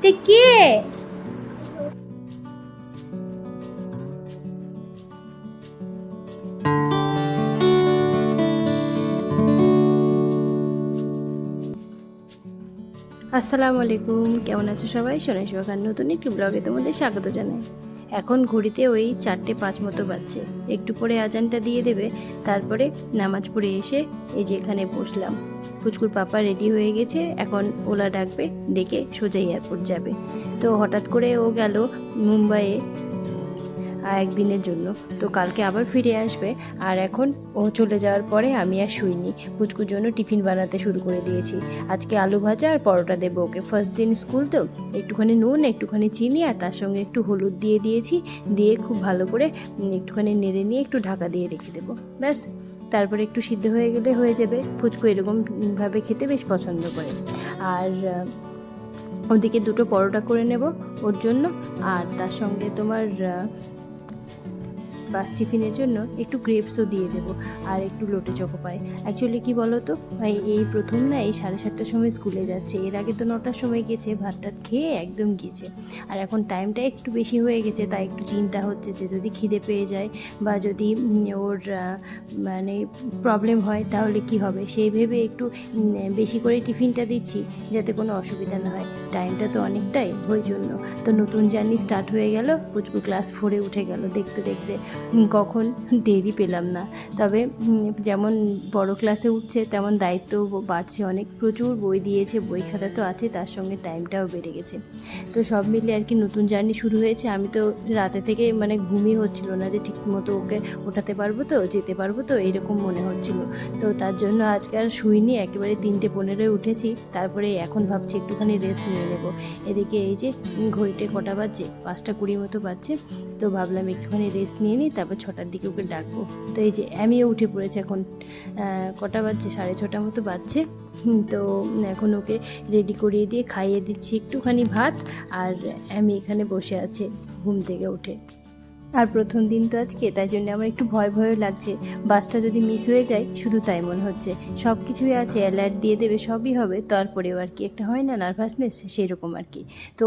এটা কে? আসসালামু আলাইকুম। কেমন আছো সবাই? সোনাই সোহান নতুন একটি ব্লগে তোমাদের স্বাগত জানাই। এখন ঘড়িতে ওই চারটে পাঁচ মতো বাজছে। একটু পরে আজানটা দিয়ে দেবে, তারপরে নামাজ পড়ে এসে এই যে এখানে বসলাম। ফুচকুর পাপা রেডি হয়ে গেছে, এখন ওলা ডাকবে, ডেকে সোজা এয়ারপোর্ট যাবে। তো হঠাৎ করে ও গেল মুম্বাইয়ে। একদিনের জন্য। তো কালকে আবার ফিরে আসবে। আর এখন ও চলে যাওয়ার পরে আমি আর শুইনি। পুচকুর জন্য টিফিন বানাতে শুরু করে দিয়েছি। আজকে আলু ভাজা আর পরোটা দেবো ওকে। ফার্স্ট দিন স্কুল তো, একটুখানি নুন, একটুখানি চিনি আর তার সঙ্গে একটু হলুদ দিয়ে দিয়েছি। দিয়ে খুব ভালো করে একটুখানি নেড়ে নিয়ে একটু ঢাকা দিয়ে রেখে দেবো। ব্যাস, তারপরে একটু সিদ্ধ হয়ে গেলে হয়ে যাবে। ফুচকু এরকমভাবে খেতে বেশ পছন্দ করে। আর ওদিকে দুটো পরোটা করে নেব ওর জন্য। আর তার সঙ্গে তোমার বাস টিফিনের জন্য একটু গ্রেপসও দিয়ে দেবো আর একটু লোটে চকো পাই অ্যাকচুয়ালি কি বলো তো এই প্রথম না, এই সাড়ে সাতটার সময় স্কুলে যাচ্ছে। এর আগে তো নটার সময় গেছে ভাত টাত খেয়ে একদম গিয়েছে আর এখন টাইমটা একটু বেশি হয়ে গেছে, তাই একটু চিন্তা হচ্ছে যে যদি খিদে পেয়ে যায় বা যদি ওর মানে প্রবলেম হয়, তাহলে কি হবে? সেই ভেবে একটু বেশি করে টিফিনটা দিচ্ছি, যাতে কোনো অসুবিধা না হয়। টাইমটা তো অনেকটাই, ওই জন্য। তো নতুন জার্নি স্টার্ট হয়ে গেল, পুচকু ক্লাস ফোরে উঠে গেল, দেখতে দেখতে। কখন টেরই পেলাম না। তবে যেমন বড় ক্লাসে উঠছে, তেমন দায়িত্ব বাড়ছে। অনেক প্রচুর বই দিয়েছে, বই খাতা তো আছে, তার সঙ্গে টাইমটাও বেড়ে গেছে। তো সব মিলে আর কি নতুন জার্নি শুরু হয়েছে। আমি তো রাতে থেকে মানে ঘুমই হচ্ছিল না যে ঠিক মতো ওকে ওঠাতে পারব তো, যেতে পারব তো, এরকম মনে হচ্ছিল। তো তার জন্য আজকে আর শুইনি, একেবারে তিনটে পনেরোয় উঠেছি। তারপরে এখন ভাবছি একটুখানি রেস্ট নিয়ে নেব। এদিকে এই যে ঘড়িতে কটা বাজছে? পাঁচটা কুড়ি মতো বাজছে। তো ভাবলাম একটুখানি রেস্ট নিয়ে নিই তারপর ছটার দিকে ওকে ডাকবো। তো এই যে আমিও উঠে পড়েছে এখন কটা বাজছে? সাড়ে ছটা মতো বাজছে। তো এখন ওকে রেডি করিয়ে দিয়ে খাইয়ে দিচ্ছি একটুখানি ভাত আর আমি এখানে বসে আছে ঘুম থেকে উঠে। আর প্রথম দিন তো আজকে, তাই জন্য আমার একটু ভয় ভয় লাগছে। বাসটা যদি মিস হয়ে যায়, শুধু তাই মনে হচ্ছে। সব কিছুই আছে অ্যালার্ট দিয়ে দেবে, সবই হবে। তারপরেও আর কি একটা হয় না নার্ভাসনেস সেই রকম আর কি। তো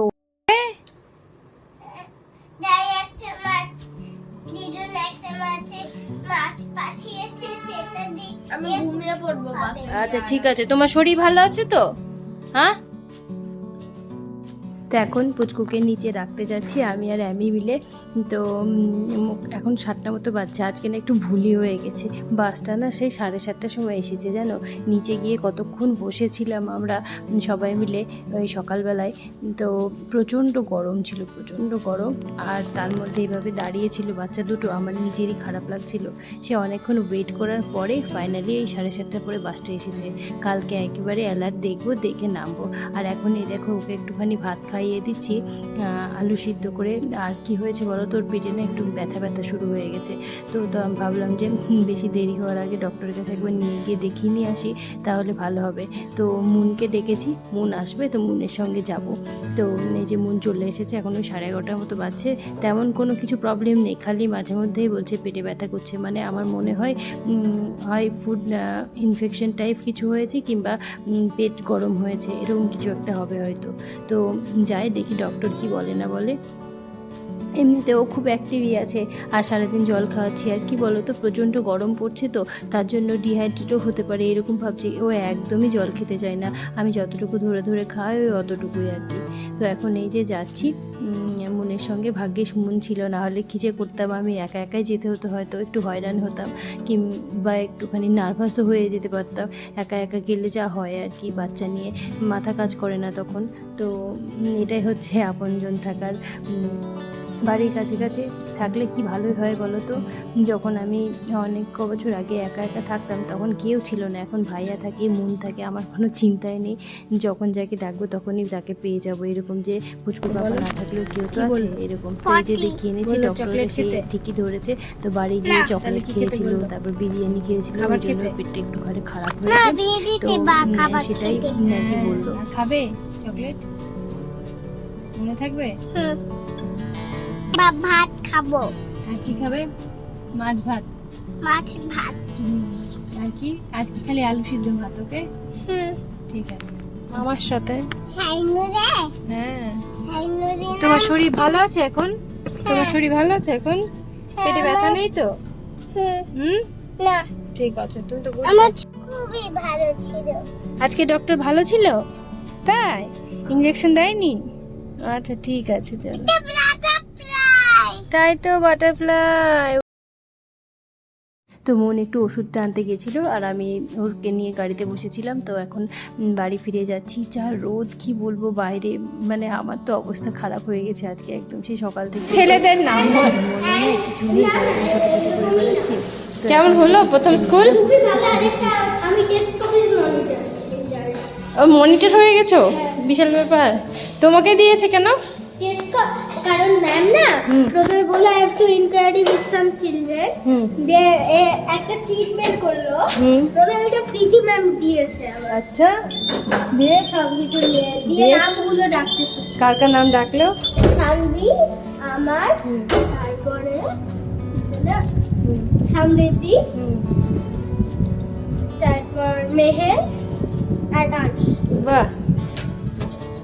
আচ্ছা ঠিক আছে। তোমার শরীর ভালো আছে তো? হ্যাঁ? তো এখন পুচকুকে নিচে রাখতে যাচ্ছি, আমি আর অ্যামি মিলে। তো এখন সাতটা মতো বাচ্চা আজকে না একটু ভুলি হয়ে গেছে। বাসটা না সেই সাড়ে সাতটার সময় এসেছে, জানো? নিচে গিয়ে কতক্ষণ বসেছিলাম আমরা সবাই মিলে ওই সকালবেলায়। তো প্রচণ্ড গরম ছিল, প্রচণ্ড গরম। আর তার মধ্যে এইভাবে দাঁড়িয়েছিল বাচ্চা দুটো, আমার নিজেরই খারাপ লাগছিল। সে অনেকক্ষণ ওয়েট করার পরে ফাইনালি এই সাড়ে সাতটার পরে বাসটা এসেছে। কালকে একেবারে অ্যালার্ট দেখব, দেখে নামবো। আর এখন এই দেখো, ওকে একটুখানি ভাত খাইয়ে দিচ্ছি আলু সিদ্ধ করে। আর কি হয়েছে বলো তোর পেটে না একটু ব্যথা ব্যথা শুরু হয়ে গেছে। তো তো আমি ভাবলাম যে বেশি দেরি হওয়ার আগে ডক্টরের কাছে একবার নিয়ে গিয়ে দেখিয়ে নিয়ে আসি, তাহলে ভালো হবে। তো মুনকে ডেকেছি, মুন আসবে তো মুনের সঙ্গে যাব। তো এই যে মুন চলে এসেছে, এখন ওই সাড়ে এগারোটার মতো বাজছে। তেমন কোনো কিছু প্রবলেম নেই, খালি মাঝে মধ্যেই বলছে পেটে ব্যথা করছে। মানে আমার মনে হয় হয় ফুড ইনফেকশন টাইপ কিছু হয়েছে কিংবা পেট গরম হয়েছে, এরকম কিছু একটা হবে হয়তো। তো যাই দেখি ডক্টর কি বলে না বলে। এমনিতেও খুব অ্যাক্টিভই আছে। আর সারাদিন জল খাওয়াচ্ছি, আর কি বলো তো প্রচণ্ড গরম পড়ছে তো, তার জন্য ডিহাইড্রেটও হতে পারে, এরকম ভাবছি। ও একদমই জল খেতে চায় না। আমি যতটুকু ধরে ধরে খাই, ওই অতটুকুই আর কি। তো এখন এই যে যাচ্ছি মনের সঙ্গে ভাগ্যে সুমন ছিল না। হলে কী যে করতাম আমি? একা একাই যেতে হতো, হয়তো একটু হয়রান হতাম কিংবা একটুখানি নার্ভাসও হয়ে যেতে পারতাম। একা একা গেলে যা হয় আর কি, বাচ্চা নিয়ে মাথা কাজ করে না তখন। তো এটাই হচ্ছে আপনজন থাকার বাড়ির কাছে কাছে থাকলে কি ভালোই হয় বলো তো? যখন আমি অনেক ক বছর আগে একা একা থাকতাম তখন কেউ ছিল না। এখন ভাইয়া থাকে মন থাকে আমার কোনো চিন্তাই নেই। যখন যাকে ডাকবো তখনই তাকে পেয়ে যাব। এরকম যে ফুচকু বাবা না থাকলেও কেউ তো কি আছে। এরকম যে দেখিয়ে এনেছি ডক্টর খেতে? ঠিকই ধরেছে। তো বাড়ি গিয়ে চকলেট খেয়েছিল তারপর বিরিয়ানি খেয়েছিল ওই জন্য? পেটটা একটু ঘরে খারাপ না হয়েছে। তো খাবার সেটাই বলল খাবে? চকলেট মনে থাকবে? হুম। বা ভাত খাব। আর কি খাবে? মাছ ভাত। মাছ ভাত। আর কি? আজকে খালি আলু সিদ্ধ ভাত ওকে? হুম। ঠিক আছে। আমার সাথে। সাইনুরে? হ্যাঁ। সাইনুরে তোমার শরীর ভালো আছে এখন? তোমার শরীর ভালো আছে এখন? পেটে ব্যথা নেই তো? হুম। না। ঠিক আছে তুমি তো আমার খুবই ভালো ছিল। আজকে ডক্টর ভালো ছিল? তাই? ইঞ্জেকশন দেয়নি? আচ্ছা ঠিক আছে চলো। তাই তো বাটারফ্লাই তো মন একটু ওষুধটা আনতে গেছিল আর আমি ওরকে নিয়ে গাড়িতে বসেছিলাম তো এখন বাড়ি ফিরে যাচ্ছি। যা রোদ কি বলব বাইরে মানে আমার তো অবস্থা খারাপ হয়ে গেছে আজকে একদম। সেই সকাল থেকে ছেলেদের নাম বল। কিছু নেই ছোটো ছোটো করে বেড়াচ্ছি। কেমন হলো প্রথম স্কুল? আমি মনিটর ও মনিটর হয়ে গেছো? বিশাল ব্যাপার। তোমাকে দিয়েছে কেন? কারণ ম্যাম না। প্রথমে বলে I have to inquiry with some children এ- একটা সিট বের করল প্রথমে ওইটা প্রীতি ম্যাম দিয়েছে আচ্ছা। দিয়ে? সব কিছু নিয়ে দিয়ে? নামগুলো ডাকতে শুরু কার কার নাম ডাকলো? সানভি আমার তারপরে সমৃদ্ধি তারপর মেহের আর বাহ।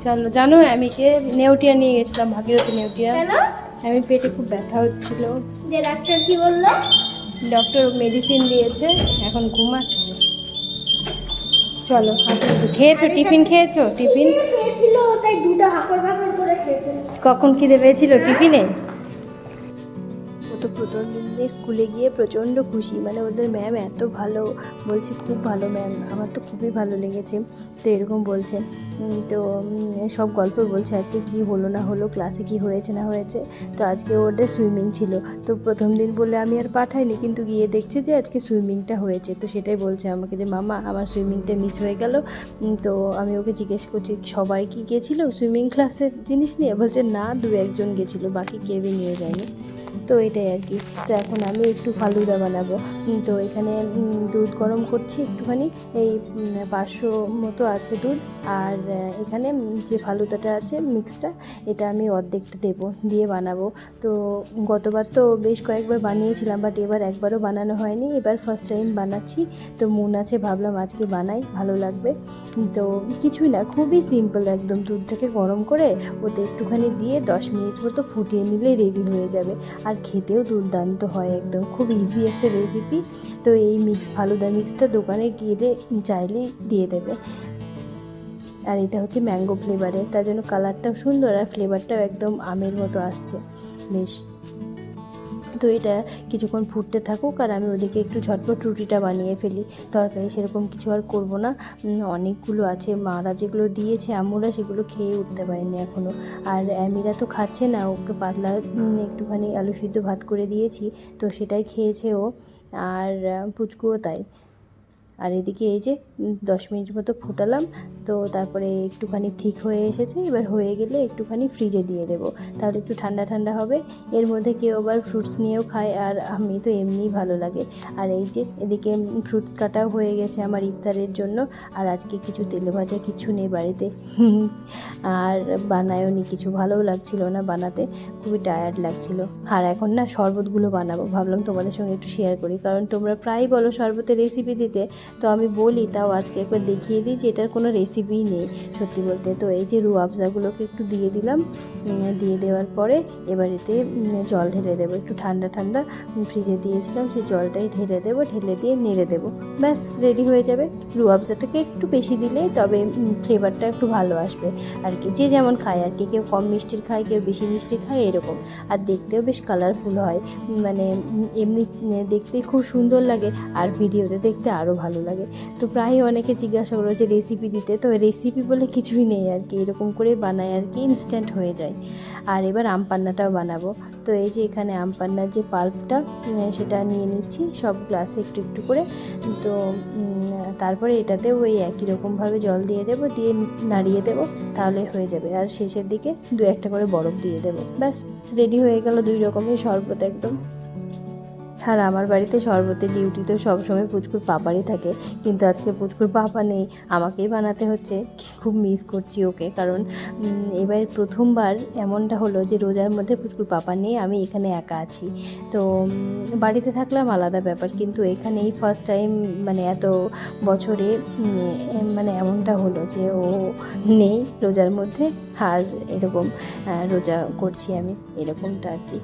চলো জানো আমি আমিকে নেউটিয়া নিয়ে গেছিলাম ভাগীরথী নেউটিয়া। আমি পেটে খুব ব্যথা হচ্ছিল। ডাক্তার কি বলল? ডক্টর মেডিসিন দিয়েছে এখন ঘুমাচ্ছে। চলো। খেয়েছো? টিফিন খেয়েছো? টিফিন? কখন খিদে পেয়েছিল? টিফিনে? তো প্রথম দিন দিয়ে স্কুলে গিয়ে প্রচণ্ড খুশি। মানে ওদের ম্যাম এত ভালো, বলছে খুব ভালো ম্যাম আমার তো খুবই ভালো লেগেছে। তো এরকম বলছে। তো সব গল্প বলছে, আজকে কি হলো না হলো ক্লাসে কি হয়েছে না হয়েছে। তো আজকে ওদের সুইমিং ছিল। তো প্রথম দিন বলে আমি আর পাঠাইনি, কিন্তু গিয়ে দেখছে যে আজকে সুইমিংটা হয়েছে। তো সেটাই বলছে আমাকে যে, মামা, আমার সুইমিংটা মিস হয়ে গেল। তো আমি ওকে জিজ্ঞেস করছি, সবাই কি গেছিল সুইমিং ক্লাসের জিনিস নিয়ে? বলছে, না, দু একজন গেছিল, বাকি কেউই নিয়ে যায়নি। তো এটাই আর কি। তো এখন আমি একটু ফালুদা বানাবো। তো এখানে দুধ গরম করছি একটুখানি। এই পাঁচশো মতো আছে দুধ। আর এখানে যে ফালুদাটা আছে মিক্সটা এটা আমি অর্ধেকটা দেবো, দিয়ে বানাবো। তো গতবার তো বেশ কয়েকবার বানিয়েছিলাম বাট এবার একবারও বানানো হয়নি। এবার ফার্স্ট টাইম বানাচ্ছি। তো মন আছে, ভাবলাম আজকে বানাই, ভালো লাগবে। তো কিছুই না, খুবই সিম্পল একদম। দুধটাকে গরম করে ওতে একটুখানি দিয়ে দশ মিনিট মতো ফুটিয়ে নিলে রেডি হয়ে যাবে। আর খেতেও দুর্দান্ত হয় একদম। খুব ইজি একটা রেসিপি তো এই মিক্স ফালুদা মিক্সটা দোকানে গেলে চাইলেই দিয়ে দেবে। আর এটা হচ্ছে ম্যাঙ্গো ফ্লেভারের তার জন্য কালারটাও সুন্দর আর ফ্লেভারটাও একদম আমের মতো আসছে। বেশ। তো এটা কিছুক্ষণ ফুটতে থাকুক আর আমি ওদিকে একটু ঝটপট রুটিটা বানিয়ে ফেলি। তরকারি সেরকম কিছু আর করব না। অনেকগুলো আছে। মারা যেগুলো দিয়েছে, আমরা, সেগুলো খেয়ে উঠতে পারিনি এখনও আর অ্যামিরা তো খাচ্ছে না, ওকে পাতলা একটুখানি আলু সিদ্ধ ভাত করে দিয়েছি, তো সেটাই খেয়েছে ও। আর পুচকুও তাই। আর এদিকে এই যে দশ মিনিট মতো ফুটালাম। তো তারপরে একটুখানি ঠিক হয়ে এসেছে। এবার হয়ে গেলে একটুখানি ফ্রিজে দিয়ে দেবো। তাহলে একটু ঠান্ডা ঠান্ডা হবে। এর মধ্যে কেউ আবার ফ্রুটস নিয়েও খায়, আর আমি তো এমনিই ভালো লাগে। আর এই যে, এদিকে ফ্রুটস কাটাও হয়ে গেছে আমার ইফতারের জন্য। আর আজকে কিছু তেলে ভাজা কিছু নেই বাড়িতে। আর বানায়ও নি, কিছু ভালোও লাগছিল না বানাতে। খুবই টায়ার্ড লাগছিল। আর এখন না, শরবতগুলো বানাবো। ভাবলাম তোমাদের সঙ্গে একটু শেয়ার করি। কারণ তোমরা প্রায়ই বলো শরবতের রেসিপি দিতে। তো আমি বলি, তাও আজকে একবার দেখিয়ে দিই যে এটার কোনো রেসিপি নেই, সত্যি বলতে। তো এই যে রু আফজাগুলোকে একটু দিয়ে দিলাম দিয়ে দেওয়ার পরে এবার এতে জল ঢেলে দেবো। একটু ঠান্ডা ঠান্ডা ফ্রিজে দিয়েছিলাম, সেই জলটাই ঢেলে দেবো, ঢেলে দিয়ে নেড়ে দেবো। ব্যাস রেডি হয়ে যাবে। রু আফজাটাকে একটু বেশি দিলে তবে ফ্লেভারটা একটু ভালো আসবে। আর কি, যে যেমন খায়, আর কি, কেউ কম মিষ্টির খায়, কেউ বেশি মিষ্টি খায়, এরকম। আর দেখতেও বেশ কালারফুল হয়। মানে এমনি দেখতে খুব সুন্দর লাগে, আর ভিডিওতে দেখতে আরও ভালো লাগে। তো প্রায় অনেকে জিজ্ঞাসা করো যে রেসিপি দিতে। তো রেসিপি বলে কিছুই নেই আর কি। এরকম করে বানায় আর কি ইনস্ট্যান্ট হয়ে যায়। আর এবার আম পান্নাটাও বানাবো। তো এই যে এখানে আম পান্নার যে পাল্পটা সেটা নিয়ে নিচ্ছি। সব গ্লাসে একটু একটু করে। তো তারপরে এটাতেও ওই একই রকমভাবে জল দিয়ে দেবো, দিয়ে নাড়িয়ে দেবো, তাহলে হয়ে যাবে। আর শেষের দিকে দু একটা করে বরফ দিয়ে দেবো। ব্যাস রেডি হয়ে গেল দুই রকমের শরবত একদম। আর আমার বাড়িতে শরবতের ডিউটি তো সবসময় পুচকুর পাপারই থাকে। কিন্তু আজকে পুচকুর পাপা নেই, আমাকেই বানাতে হচ্ছে। খুব মিস করছি ওকে, কারণ এবার প্রথমবার এমনটা হলো যে রোজার মধ্যে পুচকুর পাপা নেই, আমি এখানে একা আছি। তো বাড়িতে থাকলাম আলাদা ব্যাপার, কিন্তু এখানেই ফার্স্ট টাইম মানে এত বছরে মানে এমনটা হলো যে ও নেই রোজার মধ্যে, আর এরকম রোজা করছি আমি, এরকমটা আর কি।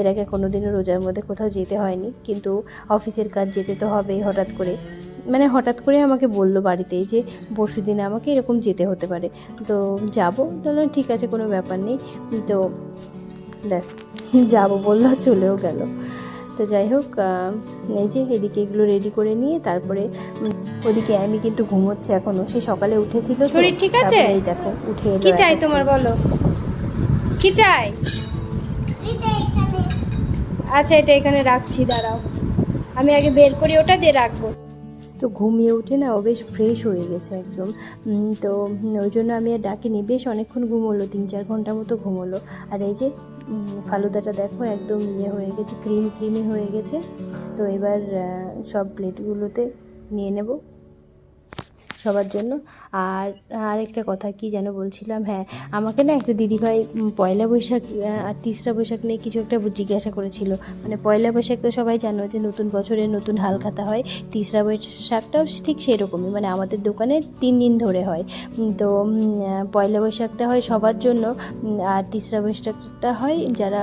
এর আগে কোনোদিনও রোজার মধ্যে কোথাও যেতে হয়নি কিন্তু অফিসের কাজ যেতে তো হবেই হঠাৎ করে। মানে হঠাৎ করে আমাকে বলল বাড়িতেই যে পরশু দিনে আমাকে এরকম যেতে হতে পারে। তো যাব বললাম ঠিক আছে কোনো ব্যাপার নেই। তো ব্যাস যাব বলল চলেও গেল। তো যাই হোক এই যে এদিকে এগুলো রেডি করে নিয়ে তারপরে ওদিকে আমি কিন্তু ঘুমোচ্ছে এখনও সে সকালে উঠেছিল শরীর ঠিক আছে? এই দেখো উঠে কি চাই তোমার বলো? কি চাই? আচ্ছা এটা এখানে রাখছি, দাঁড়াও। আমি আগে বের করি, ওটা দিয়ে রাখব। তো ঘুমিয়ে উঠে না, ও বেশ ফ্রেশ হয়ে গেছে একদম। তো ওই জন্য আমি আর ডাকিনি, বেশ অনেকক্ষণ ঘুমোলো, তিন চার ঘণ্টা মতো ঘুমোলো। আর এই যে ফালুদাটা দেখো, একদম ইয়ে হয়ে গেছে ক্রিম ক্রিমি হয়ে গেছে। তো এবার সব প্লেটগুলোতে নিয়ে নেব। সবার জন্য। আর আরেকটা কথা কি যেন বলছিলাম হ্যাঁ আমাকে না একটা দিদিভাই পয়লা বৈশাখ আর তিসরা বৈশাখ নিয়ে কিছু একটা জিজ্ঞাসা করেছিল। মানে পয়লা বৈশাখ তো সবাই জানো যে নতুন বছরে নতুন হালখাতা হয়। তিসরা বৈশাখটাও ঠিক সেরকমই মানে আমাদের দোকানে তিন দিন ধরে হয়। তো পয়লা বৈশাখটা হয় সবার জন্য আর তিসরা বৈশাখটা হয় যারা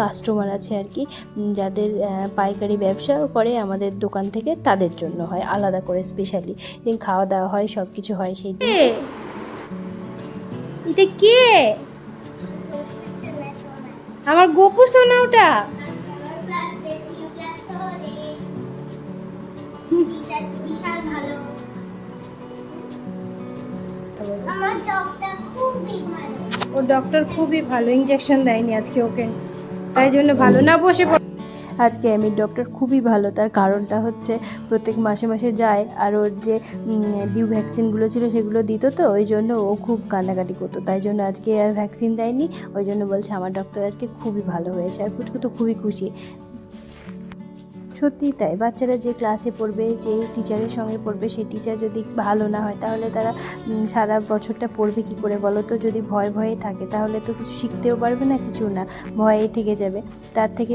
কাস্টমার আছে আর কি যাদের পাইকারি ব্যবসা করে আমাদের দোকান থেকে তাদের জন্য হয়, আলাদা করে স্পেশালি খাওয়া দাওয়া হয় সব কিছু হয় সেই দিন? এটা কে? আমার গোপু সোনা ওটা। বিশাল ভালো আমার ডক্টর খুবই ভালো। ও ডক্টর খুবই ভালো ইঞ্জেকশন দেয়নি আজকে ওকে। তাই জন্য ভালো। না বসে পড়- আজকে অ্যামির ডক্টর খুবই ভালো। তার কারণটা হচ্ছে প্রত্যেক মাসে মাসে যায় আর ওর যে ডিউ ভ্যাকসিনগুলো ছিল সেগুলো দিত তো, ওই জন্য ও খুব কান্নাকাটি করতো। তাই জন্য আজকে আর ভ্যাকসিন দেয়নি। ওই জন্য বলছে আমার ডক্টর আজকে খুবই ভালো হয়েছে। আর পুচকু তো খুবই খুশি। সত্যিই তাই, বাচ্চারা যে ক্লাসে পড়বে, যে টিচারের সঙ্গে পড়বে, সেই টিচার যদি ভালো না হয়, তাহলে তারা সারা বছরটা পড়বে কি করে বলো তো? যদি ভয় ভয়ে থাকে, তাহলে তো কিছু শিখতেও পারবে না, কিছু না ভয়েই থেকে যাবে। তার থেকে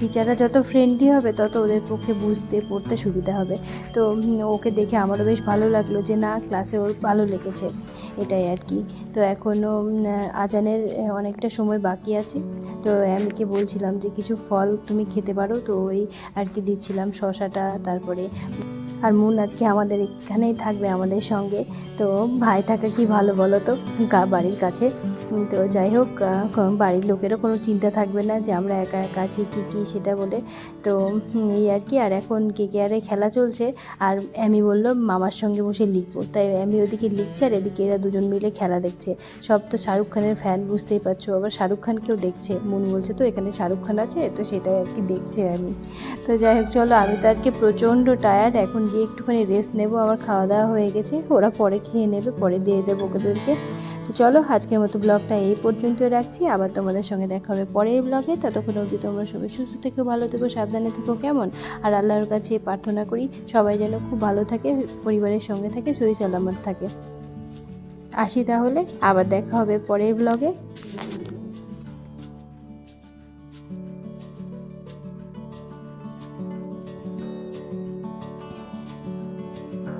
টিচাররা যত ফ্রেন্ডলি হবে, তত ওদের পক্ষে বুঝতে, পড়তে সুবিধা হবে। তো ওকে দেখে আমারও বেশ ভালো লাগল যে, না ক্লাসে ওর ভালো লেগেছে। এটাই আর কি। তো এখনও আজানের অনেকটা সময় বাকি আছে। তো আমিকে বলছিলাম যে, কিছু ফল তুমি খেতে পারো? তো ওই আর কি দিচ্ছিলাম শশাটা, তারপরে আর মুন আজকে আমাদের এখানেই থাকবে আমাদের সঙ্গে। তো ভাই থাকা কি ভালো বলো তো? বাড়ির কাছে। তো যাই হোক বাড়ির লোকেরও কোনো চিন্তা থাকবে না যে আমরা একা একা আছি, কী কী সেটা বলে। তো এই আর কি। আর এখন কে কে আরে খেলা চলছে। আর আমি বলল, মামার সঙ্গে বসে লিখব। তাই আমি ওদিকে লিখছে আর এদিকে এরা দুজন মিলে খেলা দেখছে। সব তো শাহরুখ খানের ফ্যান বুঝতেই পারছ। আবার শাহরুখ খানকেও দেখছে। মন বলছে, তো এখানে শাহরুখ খান আছে? তো সেটাই আর কি দেখছে আমি তো যাই হোক, চলো আমি তো আজকে প্রচণ্ড টায়ার্ড এখন গিয়ে একটুখানি রেস্ট নেব। আমার খাওয়া দাওয়া হয়ে গেছে। ওরা পরে খেয়ে নেবে, পরে দিয়ে দেবো ওদেরকে। চলো, আজকের মতো ব্লগটা এই পর্যন্ত রাখছি। আবার তোমাদের সঙ্গে দেখা হবে পরের ব্লগে। ততক্ষণ অবধি তোমরা সবাই সুস্থ থেকো, ভালো থেকো, সাবধানে থেকো, কেমন? আর আল্লাহর কাছে প্রার্থনা করি, সবাই যেন খুব ভালো থাকে, পরিবারের সঙ্গে থাকে সই সালামত থাকে। আসি তাহলে, আবার দেখা হবে পরের ব্লগে।